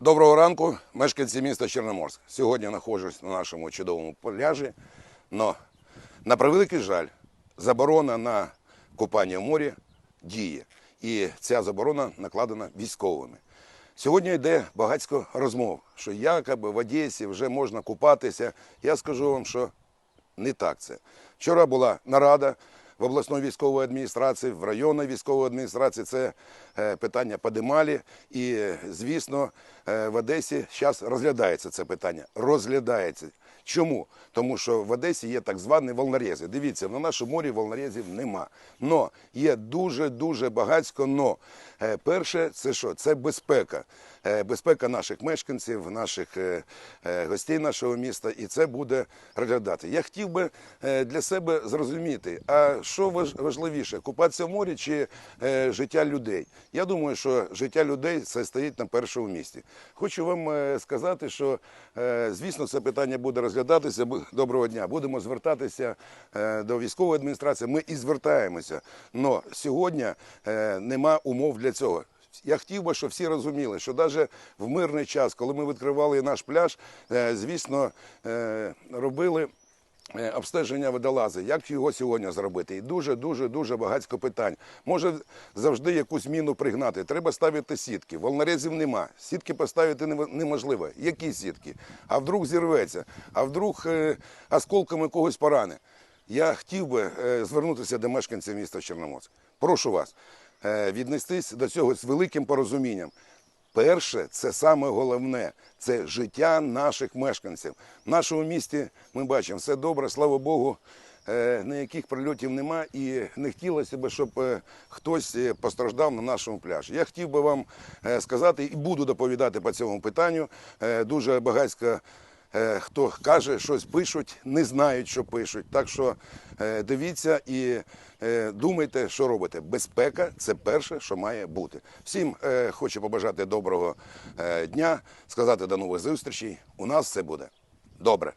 Доброго ранку, мешканці міста Чорноморськ. Сьогодні знаходжусь на нашому чудовому пляжі. Но на превеликий жаль, заборона на купання в морі діє. І ця заборона накладена військовими. Сьогодні йде багатько розмов, що якоби в Одесі вже можна купатися. Я скажу вам, що не так це. Вчора була нарада в обласної військової адміністрації, в районної військової адміністрації це е, питання подималі. І, е, звісно, е, в Одесі зараз розглядається це питання. Розглядається. Чому? Тому що в Одесі є так звані волнорези. Дивіться, на нашому морі волнорезів нема. Но є дуже-дуже багатько но. Е, Перше, це що? Це безпека. Е, Безпека наших мешканців, наших е, гостей нашого міста, і це буде розглядати. Я хотів би для себе зрозуміти, а що важливіше, купатися в морі чи життя людей? Я думаю, що життя людей це стоїть на першому місці. Хочу вам сказати, що звісно це питання буде розглядатися. Доброго дня. Будемо звертатися е, до військової адміністрації. Ми і звертаємося. Але сьогодні е, нема умов для цього. Я хотів би, щоб всі розуміли, що навіть в мирний час, коли ми відкривали наш пляж, е, звісно, робили. Е, Обстеження водолази, як його сьогодні зробити? І дуже, дуже, дуже багатько питань. Може завжди якусь міну пригнати. Треба ставити сітки. Волнорезів нема. Сітки поставити неможливо. Які сітки? А вдруг зірветься, а вдруг е, осколками когось поране. Я хотів би е, звернутися до мешканців міста Чорноморськ. Прошу вас віднестись до цього з великим порозумінням. Перше, це саме головне, це життя наших мешканців. В нашому місті ми бачимо все добре, слава Богу. е, Ніяких прильотів нема і не хотілося б, щоб е, хтось е, постраждав на нашому пляжі. Я хотів би вам сказати і буду доповідати по цьому питанню. Дуже багатько Е, хто каже, щось пишуть, не знають, що пишуть. Так що е, дивіться і е, думайте, що робите. Безпека це перше, що має бути. Всім е, хочу побажати доброго е, дня, сказати до нових зустрічей. У нас все буде добре.